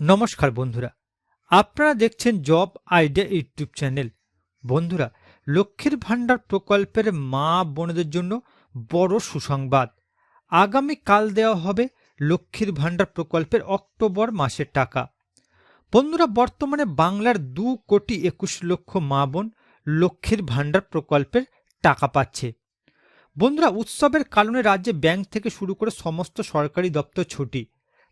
নমস্কার বন্ধুরা, আপনারা দেখছেন জব আইডিয়া ইউটিউব চ্যানেল। বন্ধুরা, লক্ষ্মীর ভাণ্ডার প্রকল্পের মা বোনদের জন্য বড় সুসংবাদ। আগামী কাল দেওয়া হবে লক্ষ্মীর ভাণ্ডার প্রকল্পের অক্টোবর মাসের টাকা। বন্ধুরা, বর্তমানে বাংলার দু কোটি একুশ লক্ষ মা বোন লক্ষ্মীর ভাণ্ডার প্রকল্পের টাকা পাচ্ছে। বন্ধুরা, উৎসবের কারণে রাজ্যে ব্যাংক থেকে শুরু করে সমস্ত সরকারি দপ্তর ছুটি।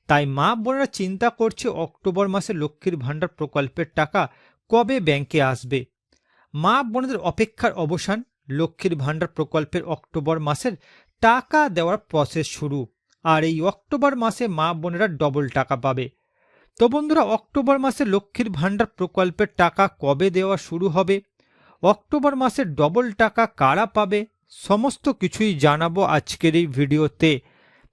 তাই মা বোনেরা চিন্তা করছে অক্টোবর মাসে লক্ষ্মীর ভাণ্ডার প্রকল্পের টাকা কবে ব্যাংকে আসবে। মা বোনদের অপেক্ষার অবসান, লক্ষ্মীর ভাণ্ডার প্রকল্পের অক্টোবর মাসের টাকা দেওয়ার প্রসেস শুরু আর এই অক্টোবর মাসে মা বোনেরা ডবল টাকা পাবে। তো বন্ধুরা, অক্টোবর মাসে লক্ষ্মীর ভাণ্ডার প্রকল্পের টাকা কবে দেওয়া শুরু হবে? অক্টোবর মাসে ডবল টাকা কারা পাবে? সমস্ত কিছুই জানাব আজকের এই ভিডিওতে।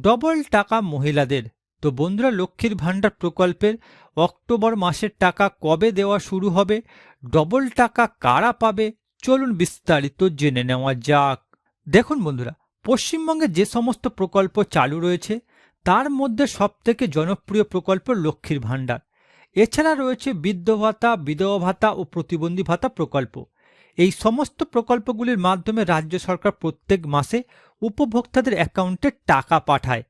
ডবল টাকা মহিলাদের। তো বন্ধুরা, লক্ষ্মীর ভাণ্ডার প্রকল্পের অক্টোবর মাসের টাকা কবে দেওয়া শুরু হবে? ডবল টাকা কারা পাবে? চলুন বিস্তারিত জেনে নেওয়া যাক। দেখুন বন্ধুরা, পশ্চিমবঙ্গে যে সমস্ত প্রকল্প চালু রয়েছে, তার মধ্যে সবথেকে জনপ্রিয় প্রকল্প লক্ষ্মীর ভাণ্ডার। এছাড়া রয়েছে বৃদ্ধ ভাতা, বিধবা ভাতা ও প্রতিবন্ধী ভাতা প্রকল্প। এই সমস্ত প্রকল্পগুলির মাধ্যমে রাজ্য সরকার প্রত্যেক মাসে উপভোক্তাদের অ্যাকাউন্টে টাকা পাঠায়।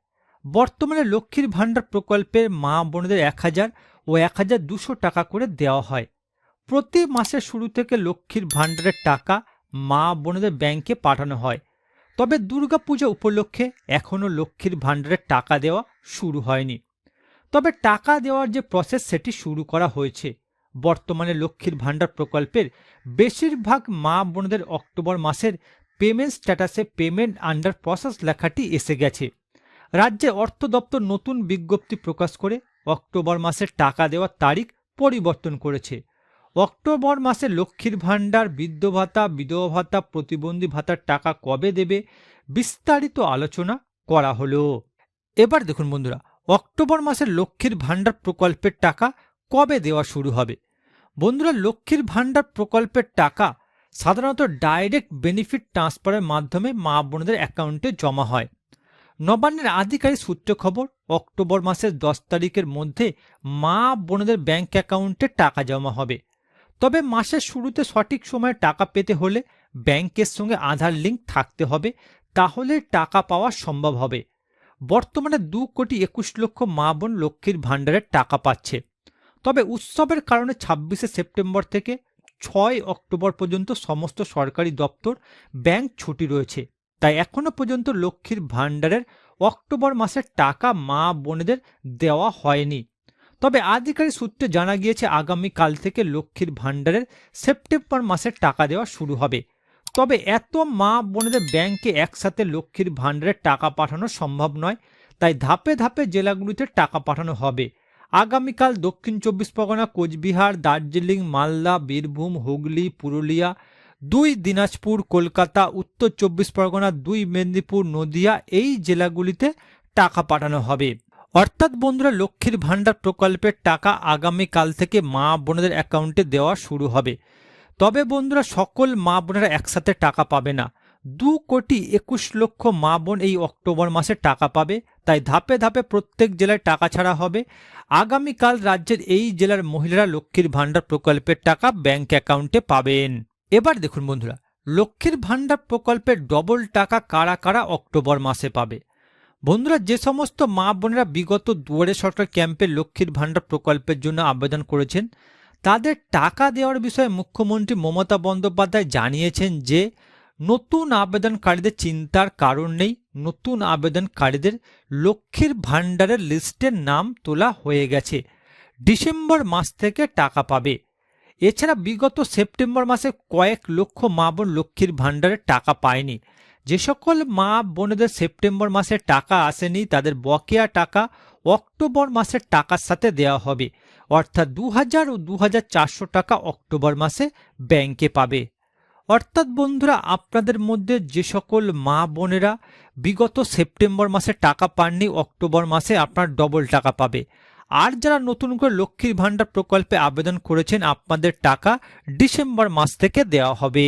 বর্তমানে লক্ষ্মীর ভাণ্ডার প্রকল্পের মা বোনদের এক হাজার ও এক হাজার দুশো টাকা করে দেওয়া হয়। প্রতি মাসের শুরু থেকে লক্ষ্মীর ভাণ্ডারের টাকা মা বোনদের ব্যাংকে পাঠানো হয়। তবে দুর্গাপূজা উপলক্ষে এখনও লক্ষ্মীর ভাণ্ডারের টাকা দেওয়া শুরু হয়নি। তবে টাকা দেওয়ার যে প্রসেস সেটি শুরু করা হয়েছে। বর্তমানে লক্ষ্মীর ভাণ্ডার প্রকল্পের বেশিরভাগ মা বোনদের অক্টোবর মাসের পেমেন্ট স্ট্যাটাসে পেমেন্ট আন্ডার প্রসেস লেখাটি এসে গেছে। রাজ্যের অর্থ দপ্তর নতুন বিজ্ঞপ্তি প্রকাশ করে অক্টোবর মাসের টাকা দেওয়ার তারিখ পরিবর্তন করেছে। অক্টোবর মাসে লক্ষ্মীর ভাণ্ডার বৃদ্ধ ভাতা, বিধবা ভাতা, প্রতিবন্ধী ভাতার টাকা কবে দেবে বিস্তারিত আলোচনা করা হলো। এবার দেখুন বন্ধুরা, অক্টোবর মাসের লক্ষ্মীর ভাণ্ডার প্রকল্পের টাকা কবে দেওয়া শুরু হবে? বন্ধুরা, লক্ষ্মীর ভাণ্ডার প্রকল্পের টাকা সাধারণত ডাইরেক্ট বেনিফিট ট্রান্সফারের মাধ্যমে মা বোনদের অ্যাকাউন্টে জমা হয়। নবান্নের আধিকারিক সূত্র খবর, অক্টোবর মাসের দশ তারিখের মধ্যে মা বোনদের ব্যাংক অ্যাকাউন্টে টাকা জমা হবে। তবে মাসের শুরুতে সঠিক সময়ে টাকা পেতে হলে ব্যাংকের সঙ্গে আধার লিঙ্ক থাকতে হবে, তাহলে টাকা পাওয়া সম্ভব হবে। বর্তমানে দু কোটি একুশ লক্ষ মা বোন লক্ষ্মীর ভাণ্ডারের টাকা পাচ্ছে। তবে উৎসবের কারণে ছাব্বিশে সেপ্টেম্বর থেকে ছয় অক্টোবর পর্যন্ত সমস্ত সরকারি দপ্তর ব্যাংক ছুটি রয়েছে। তাই এখনও পর্যন্ত লক্ষ্মীর ভাণ্ডারের অক্টোবর মাসের টাকা মা বোনেদের দেওয়া হয়নি। তবে আধিকারিক সূত্রে জানা গিয়েছে, আগামীকাল থেকে লক্ষ্মীর ভাণ্ডারের সেপ্টেম্বর মাসের টাকা দেওয়া শুরু হবে। তবে এত মা বোনেদের ব্যাংকে একসাথে লক্ষ্মীর ভাণ্ডারের টাকা পাঠানো সম্ভব নয়, তাই ধাপে ধাপে জেলাগুলিতে টাকা পাঠানো হবে। আগামীকাল দক্ষিণ চব্বিশ পরগনা, কোচবিহার, দার্জিলিং, মালদা, বীরভূম, হুগলি, পুরুলিয়া, দুই দিনাজপুর, কলকাতা, উত্তর চব্বিশ পরগনা, দুই মেদিনীপুর, নদিয়া এই জেলাগুলিতে টাকা পাঠানো হবে। অর্থাৎ বন্ধুরা, লক্ষ্মীর ভাণ্ডার প্রকল্পের টাকা আগামীকাল থেকে মা বোনদের অ্যাকাউন্টে দেওয়া শুরু হবে। তবে বন্ধুরা, সকল মা বোনেরা একসাথে টাকা পাবে না। দু কোটি একুশ লক্ষ মা বোন এই অক্টোবর মাসে টাকা পাবে। তাই ধাপে ধাপে প্রত্যেক জেলায় টাকা ছাড়া হবে। আগামীকাল রাজ্যের এই জেলার মহিলারা লক্ষ্মীর ভাণ্ডার প্রকল্পের টাকা ব্যাংক অ্যাকাউন্টে পাবেন। এবার দেখুন বন্ধুরা, লক্ষ্মীর ভাণ্ডার প্রকল্পের ডবল টাকা কারা কারা অক্টোবর মাসে পাবে? বন্ধুরা, যে সমস্ত মা বোনেরা বিগত দুয়ারে সরকার ক্যাম্পে লক্ষ্মীর ভাণ্ডার প্রকল্পের জন্য আবেদন করেছেন, তাদের টাকা দেওয়ার বিষয়ে মুখ্যমন্ত্রী মমতা বন্দ্যোপাধ্যায় জানিয়েছেন যে, নতুন আবেদনকারীদের চিন্তার কারণ নেই নতুন আবেদনকারীদের লক্ষ্মীর ভাণ্ডারের লিস্টের নাম তোলা হয়ে গেছে। ডিসেম্বর মাস থেকে টাকা পাবে। এছাড়া বিগত সেপ্টেম্বর মাসে কয়েক লক্ষ মা বোন লক্ষ্মীর ভাণ্ডারের টাকা পায়নি। যে সকল মা বোনেদের সেপ্টেম্বর মাসে টাকা আসেনি, তাদের বকেয়া টাকা অক্টোবর মাসের টাকার সাথে দেওয়া হবে। অর্থাৎ দু হাজার ও দু হাজার চারশো টাকা অক্টোবর মাসে ব্যাংকে পাবে। অর্থাৎ বন্ধুরা, আপনাদের মধ্যে যে সকল মা বোনেরা বিগত সেপ্টেম্বর মাসে টাকা পাননি, অক্টোবর মাসে আপনার ডবল টাকা পাবে। আর যারা নতুন করে লক্ষ্মীর ভাণ্ডার প্রকল্পে আবেদন করেছেন, আপনাদের টাকা ডিসেম্বর মাস থেকে দেওয়া হবে।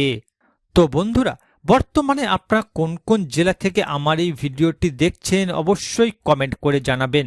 তো বন্ধুরা, বর্তমানে আপনারা কোন কোন জেলা থেকে আমার এই ভিডিওটি দেখছেন, অবশ্যই কমেন্ট করে জানাবেন।